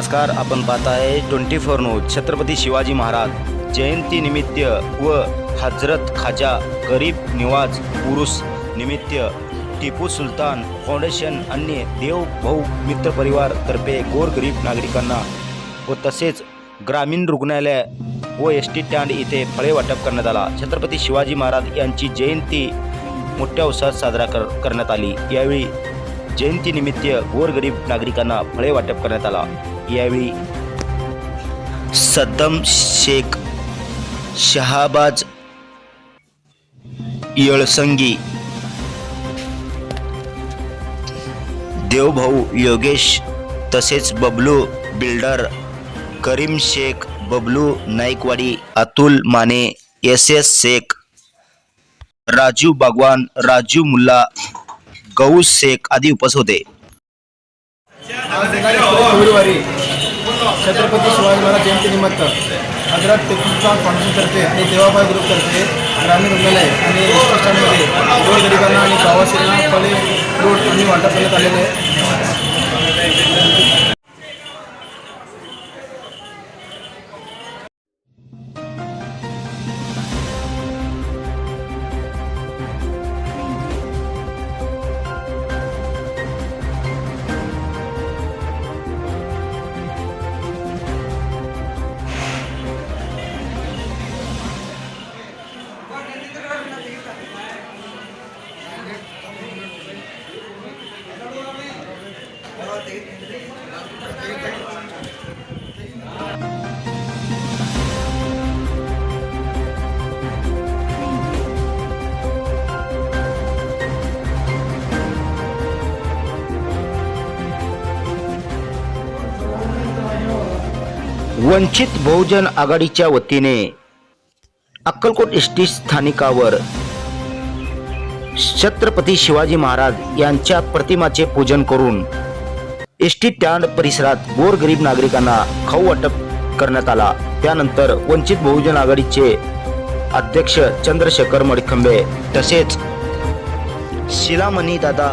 नमस्कार आपण पाहत आहे twenty four news. Chhatrapati Shivaji Maharaj Jayanti निमित्त व हजरत खाजा गरीब निवाज पुरुष निमित्त टिपू सुलतान फाउंडेशन अन्य देव भाऊ मित्र परिवार तर्फे गोरगरीब नागरिकांना व तसेच ग्रामीण रुग्णालय व एस टी स्टँड इथे फळे वाटप करण्यात आला. छत्रपती शिवाजी महाराज यांची जयंती मोठ्या उत्साहात साजरा कर करण्यात आली. यावेळी जयंतीनिमित्त गोरगरीब नागरिकांना फळे वाटप करण्यात आला. यावेळी सद्दम शेख शहाबाज येळसंगी देवभाऊ योगेश तसेच Bablu builder Karim Shaikh Bablu Naikwadi Atul Mane S S Shaikh Raju Bagwan Raju Mulla Gaus Shaikh आदी उपस्थित होते. छत्रपती शिवाजी महाराज जयंतीनिमित्त हजरत टिपूस्तान फाउंडेशनतर्फे आणि देवाबाई ग्रुपतर्फे ग्रामीण रुग्णालय आणि एस टी स्टँडमध्ये गोरगरिबांना आणि गावासींना फळे फ्रूट आणि वाटप करण्यात आलेले आहे. वंचित बहुजन आघाडीच्या वतीने अक्कलकोट एस टी स्थानिकावर छत्रपती शिवाजी महाराज यांच्या प्रतिमाचे पूजन करून एसटी स्टँड परिसरात गोरगरीब नागरिकांना खाऊ वाटप करण्यात आला. त्यानंतर वंचित बहुजन आघाडीचे अध्यक्ष चंद्रशेखर मडखंबे तसेच शिलामणी दादा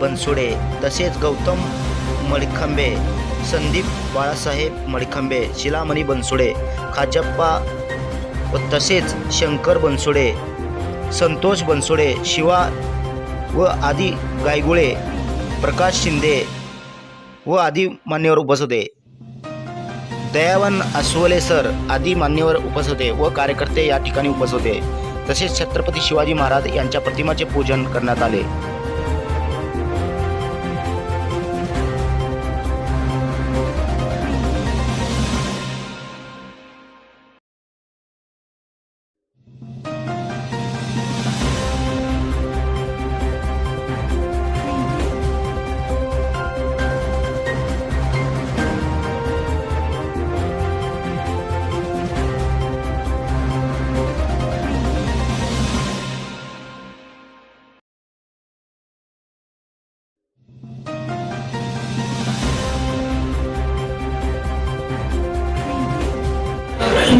बनसोडे तसेच गौतम मडखंबे संदीप बाळासाहेब मडखंबे शिलामणी बनसोडे खाजप्पा व तसेच शंकर बनसोडे संतोष बनसोडे शिवा व आदी गायगुळे प्रकाश शिंदे व आदी मान्यवर उपस्थित होते. दयावन अस्वले सर आदी मान्यवर उपस्थित होते व कार्यकर्ते या ठिकाणी उपस्थित होते. तसेच छत्रपती शिवाजी महाराज यांच्या प्रतिमाचे पूजन करण्यात आले.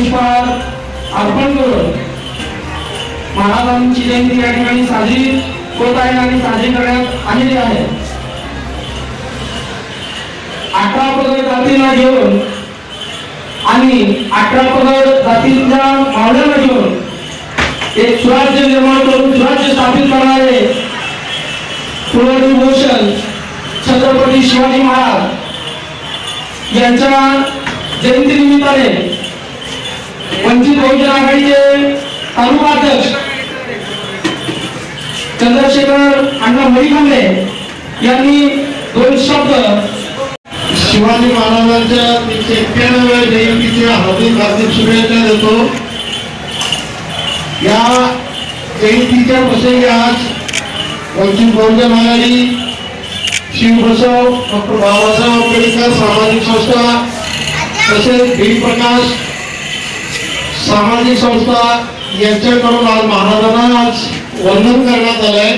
पुष्पहार अर्पण करून महाराजांची जयंती या ठिकाणी साजरी होत आहे आणि साजरी करण्यात आलेली आहे. अठरा पदर जातींना घेऊन आणि अठरा पदर जातींच्या मावळ्यांना घेऊन एक स्वराज्य निर्माण करून स्वराज्य स्थापित करणारे पुनर्विभूषण छत्रपती शिवाजी महाराज यांच्या जयंती निमित्ताने वंचित बहुजन आघाडीचे तालुकाध्यक्ष चंद्रशेखर अण्णा मणिखांबे यांनी दोन शब्द शिवाजी महाराजांच्या तीनशे एक्क्याण्णव्या जयंतीच्या हार्दिक हार्दिक शुभेच्छा देतो. या जयंतीच्या प्रसंगी आज वंचित बहुजन आघाडी शिवबसव डॉक्टर बाबासाहेब आंबेडकर सामाजिक संस्था तसेच बी प्रकाश सामाजिक संस्था यांच्याकडून आज महाराजांना आज वंदन करण्यात आलंय.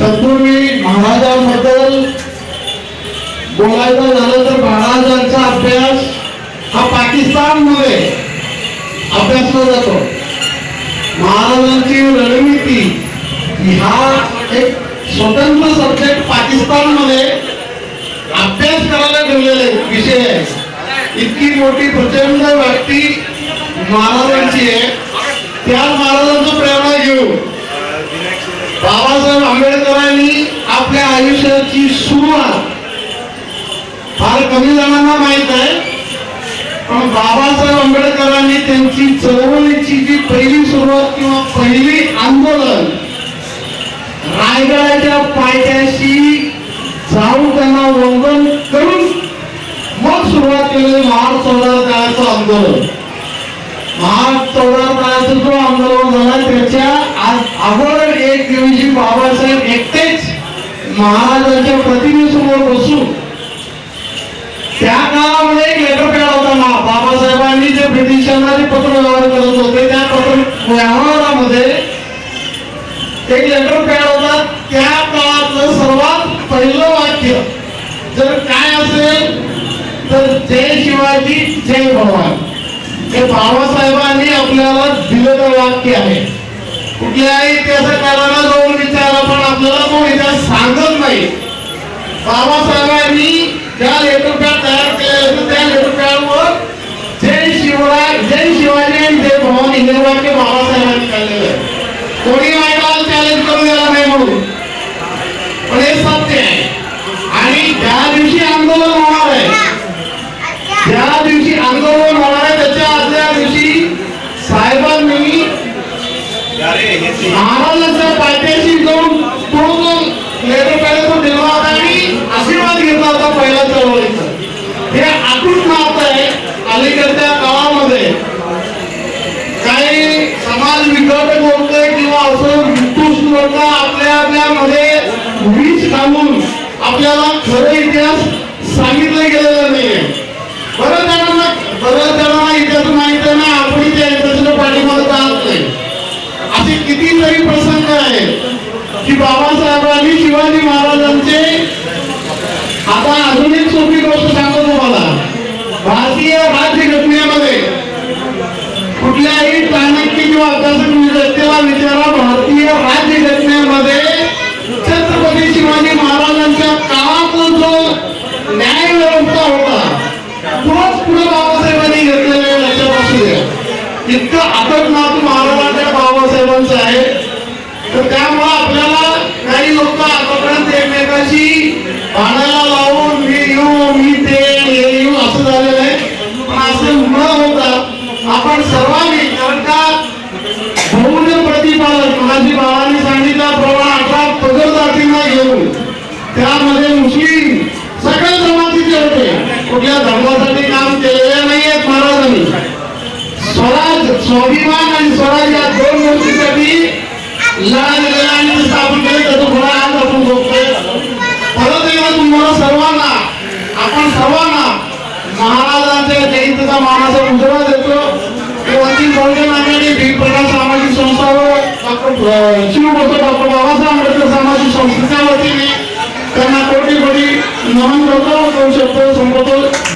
तत्पूर्वी महाराजांबद्दल बोलायचं झालं तर महाराजांचा अभ्यास हा पाकिस्तानमध्ये अभ्यासला जातो. महाराजांची रणनीती हा एक स्वतंत्र सब्जेक्ट पाकिस्तानमध्ये अभ्यास अभ्यास करायला ठेवलेले विषय आहे इतकी मोठी प्रचंड व्यक्ती महाराजांची आहे. त्या महाराजांचा प्रेरणा घेऊ. बाबासाहेब आंबेडकरांनी आपल्या आयुष्याची सुरुवात फार कमी जणांना माहीत आहे. पण बाबासाहेब आंबेडकरांनी त्यांची चळवळीची जी पहिली सुरुवात किंवा पहिली आंदोलन रायगडाच्या पायथ्याशी जाऊन त्यांना वंदन करून केलेली काळाचं आंदोलन. महाग चौदा काळाचं जो आंदोलन झाला त्याच्या अगोदर एक दिवशी बाबासाहेब एकटेच महाराजांच्या प्रतिमेसमोर बसून त्या काळामध्ये एक लेटर पॅड होता ना बाबासाहेबांनी जे ब्रिटिशांना जे पत्र व्यवहार करत होते त्या पत्र व्यवहारामध्ये एक लेटर पॅड होता. त्या काळातलं सर्वात पहिलं वाक्य जर काय असेल तर जय शिवाजी जय भगवान. हे बाबासाहेबांनी आपल्याला दिलेलं वाक्य आहे. कुठल्याही इतिहासकारांना जाऊन विचारला पण आपल्याला तो इतिहास सांगत नाही. बाबासाहेबांनी ज्या लेटर तयार केले होते त्या लेटर जय शिवराय जय शिवाजी आणि जय भगवान हे वाक्य बाबासाहेबांनी काढलेलं आहे. कोणी मायला चॅलेंज करून द्यायला नाही म्हणून पण हे सत्य आहे आणि ज्या दिवशी आंदोलन होणार आहे ज्या दिवशी आंदोलन होणार आहे त्याच्या आदल्या दिवशी साहेबांनी महाराजांच्या पायथ्याशी जाऊन तो जो लेटर पॅड तो दिला होता आणि आशीर्वाद घेतला होता पहिल्या चळवळीचा हे आकृत नातं आहे अलीकडच्या काळामध्ये काही समाज विघट बोलतोय किंवा असं दुष्ट लोक आपल्या आपल्यामध्ये वीज घालून आपल्याला खरं इतिहास सांगितलं गेलेलं नाहीये. बरं जणांना बरं जणांना इतिहास माहीत नाही आपण त्या इतिहासाच्या पाठीमागे जात नाही. असे कितीतरी प्रसंग आहेत की बाबासाहेबांनी शिवाजी महाराजांचे आता अजून एक सोपी गोष्ट सांगतो तुम्हाला भारतीय राज्यघटनेमध्ये कुठल्याही चाणक्य किंवा अभ्यासक व्यक्तीला विचारा भारतीय राज्यघटनेमध्ये छत्रपती शिवाजी महाराजांच्या काळातला जो न्याय व्यवस्था होता तोच पुढे बाबासाहेबांनी घेतलेला आहे, लक्षात असू द्या इतकं अकटनाथ महाराजांच्या बाबासाहेबांचं आहे. तर त्यामुळं आपल्याला काही लोक आतापर्यंत एकमेकाशी भांडायला लावून मी येऊ मी ते हे येऊ असं झालेलं आहे. पण असं न होता आपण सर्वांनी कारण का बहुजन प्रतिपादन माझी बाळांनी सांगितल्याप्रमाणे अठरा पगड जातींना घेऊन त्यामध्ये मुस्लिम सगळ्या जमातीचे होते. कुठल्या धर्मासाठी काम केलेले नाही आहेत महाराजांनी स्वराज स्वाभिमान आणि स्वराज या दोन गोष्टीसाठी लढा दिलेला आणि स्थापन केले त्याचं थोडा आज आपण बघतोय. परत एकदा तुम्हाला सर्वांना आपण सर्वांना महाराजांच्या जयंतीचा मानाचा उजवा देतो. वंचित बहुजन आघाडी भीम प्रकाश सामाजिक संस्था डॉक्टर शिवभक्त डॉक्टर बाबासाहेब आंबेडकर सामाजिक संस्थेच्या वतीने त्यांना कोटी कोटी नमन करतो करू शकतो संपतो